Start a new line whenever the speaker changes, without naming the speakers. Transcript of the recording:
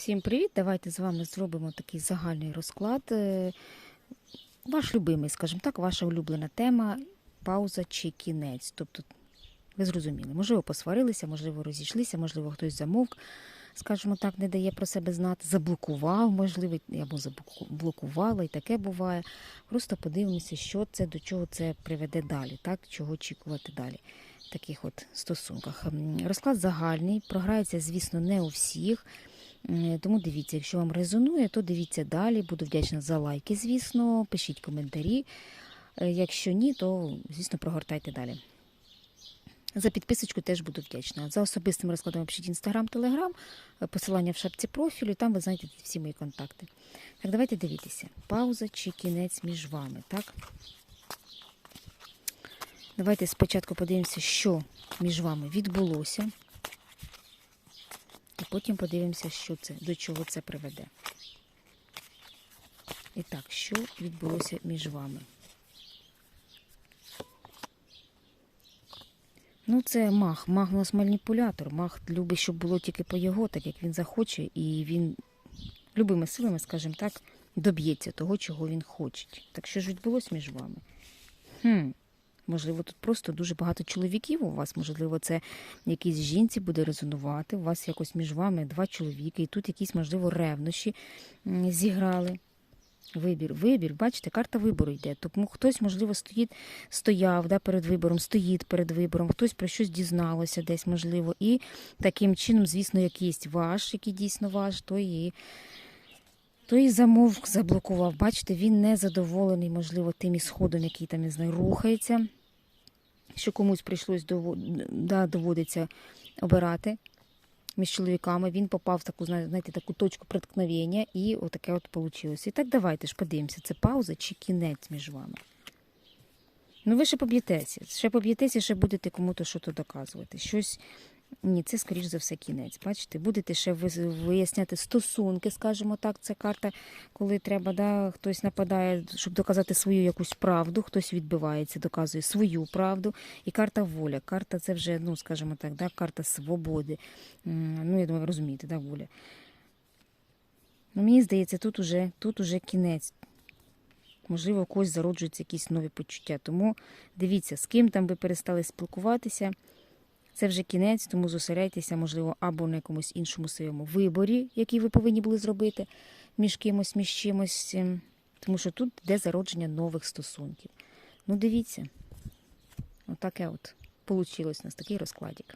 Всім привіт! Давайте з вами зробимо такий загальний розклад. Е, Ваш любимий, скажімо так, ваша улюблена тема пауза чи кінець. Тобто, ви зрозуміли, можливо, посварилися, можливо, розійшлися, можливо, хтось замовк, скажімо так, не дає про себе знати, заблокував, можливо, або заблокувала, і таке буває. Просто подивимося, що це, до чого це приведе далі, так, чого очікувати далі. В таких от стосунках. Розклад загальний, програється, звісно, не у всіх. М, Тому дивіться, якщо вам резонує, то дивіться далі. Буду вдячна за лайки, звісно. Пишіть коментарі. Е, Якщо ні, то, звісно, прогортайте далі. За підписочку теж буду вдячна. За особистим розкладом пишіть інстаграм, телеграм, е, посилання в шапці профілю, там ви знайдете всі мої контакти. Так, давайте дивитися. Пауза чи кінець між вами, так? Давайте спочатку подивимося, що між вами відбулося. Потім подивимося, що це, до чого це приведе. І так, що відбулося між вами? Ну, це маг. Маг у нас маніпулятор. Маг любить, щоб було тільки по його, так як він захоче, і він любими силами, скажімо так, доб'ється того, чого він хоче. Так що ж відбулося між вами? Хм. Можливо, тут просто дуже багато чоловіків у вас, можливо, це якійсь жінці буде резонувати. У вас якось між вами два чоловіки, і тут якісь, можливо, ревнощі зіграли. Вибір, вибір, бачите, карта вибору йде. Тому хтось, можливо, стоїть, стояв да, перед вибором, стоїть перед вибором, хтось про щось дізналося десь, можливо. І таким чином, звісно, якийсь ваш, який дійсно ваш, то і, то і замовк заблокував. Бачите, він не задоволений, можливо, тим ісходом, який там, не знаю, рухається, що комусь прийшлось да, доводиться обирати між чоловіками. Він попав в таку, знаєте, таку точку преткновення, і отаке от вийшло. І так давайте ж подивимося, це пауза чи кінець між вами. Ну, ви ще поб'єтеся, ще поб'єтеся, ще будете кому-то щось доказувати. Щось. Ні, це, скоріш за все, кінець. Бачите, будете ще виясняти стосунки, скажімо так, це карта, коли треба, да, хтось нападає, щоб доказати свою якусь правду, хтось відбивається, доказує свою правду. І карта воля. Карта це вже, ну, скажімо так, да, карта свободи. Ну, я думаю, ви розумієте, да, воля. Ну, мені здається, тут уже, тут уже кінець. Можливо, у когось зароджуються якісь нові почуття. Тому дивіться, з ким там ви перестали спілкуватися. Це вже кінець, тому зосередьтеся, можливо, або на якомусь іншому своєму виборі, який ви повинні були зробити між кимось, між чимось. ем, Тому що тут йде зародження нових стосунків. Ну, дивіться, отаке от получилось у нас такий розкладик.